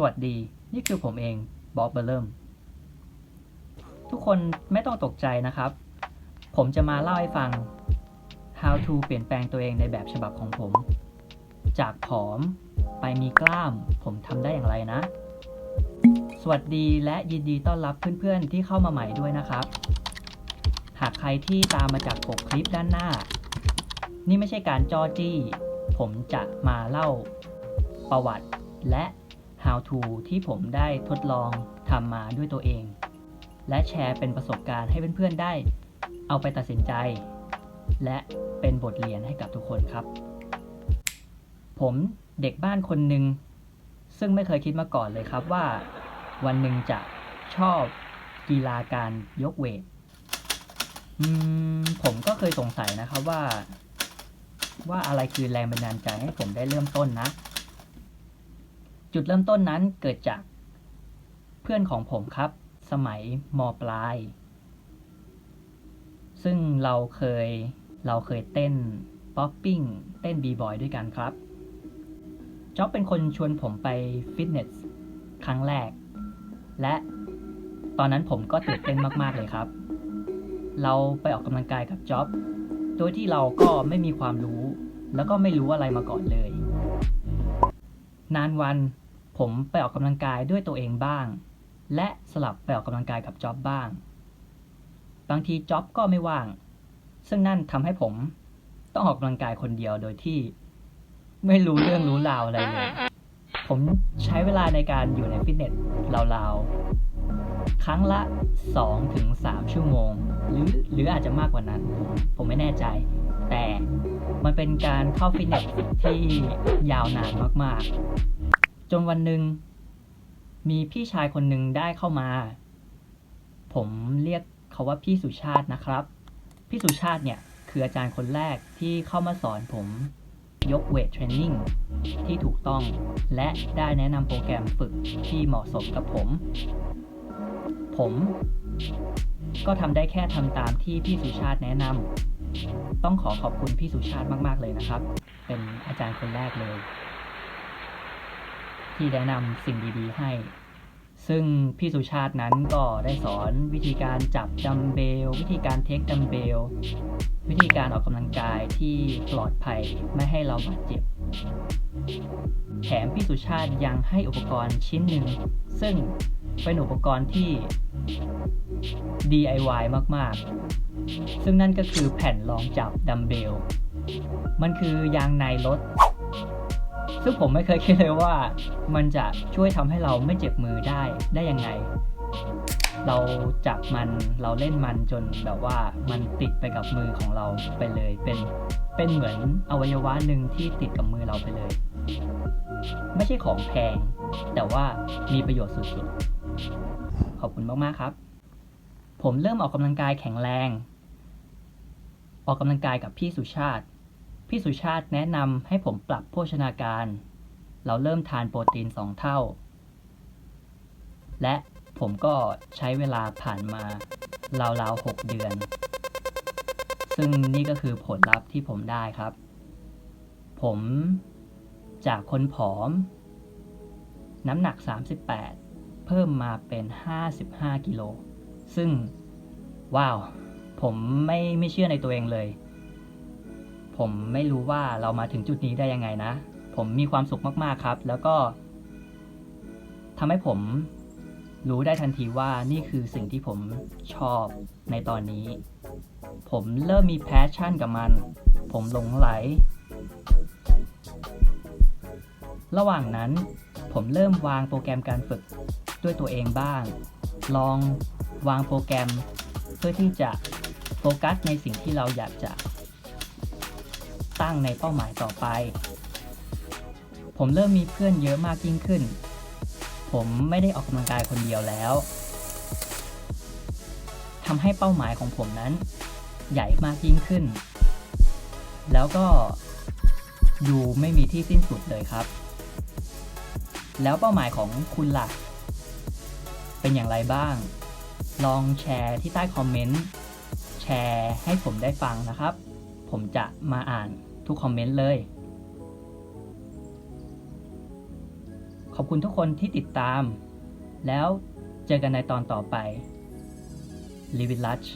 สวัสดี นี่คือผมเองบ๊อบเบอร์เริ่ม ทุกคนไม่ต้องตกใจนะครับ ผมจะมาเล่าให้ฟัง how to เปลี่ยนแปลงตัวเองในแบบฉบับของผม จากผอมไปมีกล้าม ผมทำได้อย่างไรนะ สวัสดีและยินดีต้อนรับเพื่อนๆที่เข้ามาใหม่ด้วยนะครับ หากใครที่ตามมาจากปกคลิปด้านหน้า นี่ไม่ใช่การจอจี้ ผมจะมาเล่าประวัติและ how to ที่ผมได้ทดลองทำมาด้วยตัวเอง และแชร์เป็นประสบการณ์ให้เพื่อนๆได้เอาไปตัดสินใจ และเป็นบทเรียนให้กับทุกคนครับ ผมเด็กบ้านคนหนึ่งซึ่งไม่เคยคิดมาก่อนเลยครับว่า วันหนึ่งจะชอบกีฬาการยกเวทผมก็เคยสงสัยนะครับว่า ว่าอะไรคือแรงบันดาลใจให้ผมได้เริ่มต้นนะ จุดเริ่มต้นนั้นเกิดจากเพื่อนของผมครับ สมัยมปลาย ซึ่งเราเคยเราเคยเต้นป๊อปปิ้งเต้นบีบอยด้วยกันครับจ๊อบเป็นคนชวนผมไปฟิตเนสครั้งแรก และตอนนั้นผมก็ตื่นเต้นมาก ๆ เลยครับ เราไปออกกำลังกายกับจ๊อบ โดยที่เราก็ไม่มีความรู้ แล้วก็ไม่รู้อะไรมาก่อนเลย นานวันผมไปออกกำลังกายด้วยตัวเองบ้าง และสลับไปออกกำลังกายกับจ๊อบบ้าง บางทีจ๊อบก็ไม่ว่าง ซึ่งนั่นทำให้ผมต้องออกกำลังกายคนเดียวโดยที่ ไม่รู้เรื่องรู้ราวอะไรเลย ผมใช้เวลาในการอยู่ในฟิตเนสราวๆ ครั้งละ 2-3 ชั่วโมง หรือหรืออาจจะมากกว่านั้น ผมไม่แน่ใจ แต่ มันเป็นการเข้าฟิตเนสที่ยาวนานมากๆ จนวันหนึ่งมีพี่ชายคนหนึ่งได้เข้ามา ผมเรียกเขาว่าพี่สุชาตินะครับ พี่สุชาติเนี่ยคืออาจารย์คนแรกที่เข้ามาสอนผมยกเวทเทรนนิ่งที่ถูกต้อง และได้แนะนำโปรแกรมฝึกที่เหมาะสมกับผม ผมก็ทำได้แค่ทำตามที่พี่สุชาติแนะนำ ต้องขอขอบคุณพี่สุชาติมาก ๆ เลยนะครับ เป็นอาจารย์คนแรกเลย ที่แนะนำสิ่งดี ๆ ให้ ซึ่งพี่สุชาตินั้นก็ได้สอนวิธีการจับดัมเบล วิธีการเทคดัมเบล วิธีการออกกำลังกายที่ปลอดภัยไม่ให้เราบาดเจ็บ แถมพี่สุชาติยังให้อุปกรณ์ชิ้นหนึ่ง ซึ่งเป็นอุปกรณ์ที่ DIY มาก ๆ ซึ่งนั่นก็คือแผ่นรองจับดัมเบล มันคือยางในรถ ซึ่งผมไม่เคยคิดเลยว่า มันจะช่วยทำให้เราไม่เจ็บมือได้ได้ยังไง เราจับมันเราเล่นมันจนแบบว่ามันติดไปกับมือของเราไปเลยเป็นเป็นเหมือนอวัยวะหนึ่งที่ติดกับมือเราไปเลย ไม่ใช่ของแพง แต่ว่ามีประโยชน์สุดๆ ขอบคุณมากๆครับ ผมเริ่มออกกำลังกายแข็งแรง ออกกำลังกายกับพี่สุชาติ พี่สุชาติแนะนำให้ผมปรับโภชนาการ เราเริ่มทานโปรตีน 2 เท่า และผมก็ใช้เวลาผ่านมาราวๆ 6 เดือน ซึ่งนี่ก็คือผลลัพธ์ที่ผมได้ครับ ผมจากคนผอม น้ำหนัก 38 เพิ่มมาเป็น 55 กิโล ซึ่ง ว้าว ผมไม่ไม่เชื่อในตัวเองเลย ผมไม่รู้ว่าเรามาถึงจุดนี้ได้ยังไงนะ ผมมีความสุขมากๆครับ แล้วก็ทำให้ผมรู้ได้ทันทีว่านี่คือสิ่งที่ผมชอบในตอนนี้ ผมเริ่มมีแพชชั่นกับมัน ผมหลงไหล ระหว่างนั้น ผมเริ่มวางโปรแกรมการฝึกด้วยตัวเองบ้าง ลองวางโปรแกรมเพื่อที่จะ โฟกัสในสิ่งที่เราอยากจะตั้งในเป้าหมายต่อไป ผมเริ่มมีเพื่อนเยอะมากยิ่งขึ้น ผมไม่ได้ออกกำลังกายคนเดียวแล้วทำให้เป้าหมายของผมนั้น ใหญ่มากยิ่งขึ้น แล้วก็อยู่ไม่มีที่สิ้นสุดเลยครับ แล้วเป้าหมายของคุณล่ะ เป็นอย่างไรบ้าง ลองแชร์ที่ใต้คอมเมนต์ ร์ให้ผมได้ฟังนะครับ ผมจะมาอ่านทุกคอมเมนต์เลย ขอบคุณทุกคนที่ติดตาม แล้วเจอกันในตอนต่อไป Live it Lush